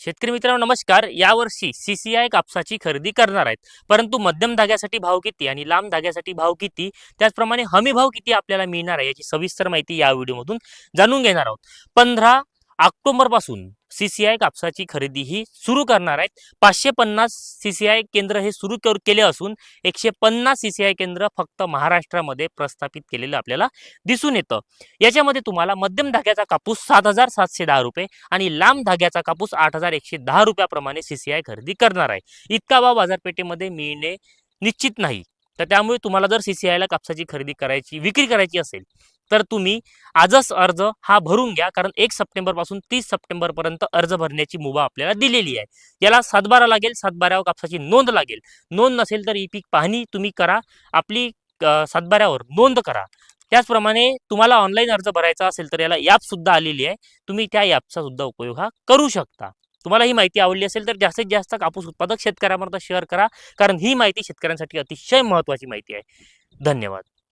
शेतकरी मित्रांनो नमस्कार. यावर्षी सीसीआय कापसाची खरेदी करणार आहेत. परंतु मध्यम धाग्यासाठी भाव किती आणि लांब धाग्यासाठी भाव किती? त्याचप्रमाणे हमी भाव किती आपल्याला मिळणार आहे याची सविस्तर माहिती या व्हिडिओमधून जाणून घेणार आहोत. पंधरा ऑक्टोबरपासून सीसीआय कापसाची खरेदी ही सुरू करणार आहेत. पाचशे पन्नास सीसीआय केंद्र हे सुरू केले असून एकशे पन्नास सीसीआय केंद्र फक्त महाराष्ट्रामध्ये प्रस्थापित केलेलं आपल्याला दिसून येतं. याच्यामध्ये तुम्हाला मध्यम धाग्याचा कापूस सात हजार सातशे दहा रुपये आणि लांब धाग्याचा कापूस आठ हजार एकशे दहा रुपयाप्रमाणे सीसीआय खरेदी करणार आहे. इतका भाव बाजारपेठेमध्ये मिळणे निश्चित नाही. तर त्यामुळे तुम्हाला जर सीसीआयला कापसाची खरेदी करायची विक्री करायची असेल तर तुम्ही आजच अर्ज हा भरून घ्या कारण एक सप्टेंबरपासून तीस सप्टेंबरपर्यंत अर्ज भरण्याची मुभा आपल्याला दिलेली आहे. याला सातबारा लागेल सातबाऱ्यावर कापसाची नोंद लागेल. नोंद नसेल तर ही पीक पाहणी तुम्ही करा आपली सातबाऱ्यावर नोंद करा. त्याचप्रमाणे तुम्हाला ऑनलाईन अर्ज भरायचा असेल तर याला ॲपसुद्धा आलेली आहे. तुम्ही त्या ॲपचा सुद्धा उपयोग हा करू शकता. तुम्हाला ही माहिती आवडली असेल तर जास्तीत जास्त कापूस उत्पादक शेतकऱ्यापर्यंत शेअर करा कारण ही माहिती शेतकऱ्यांसाठी अतिशय महत्त्वाची माहिती आहे. धन्यवाद.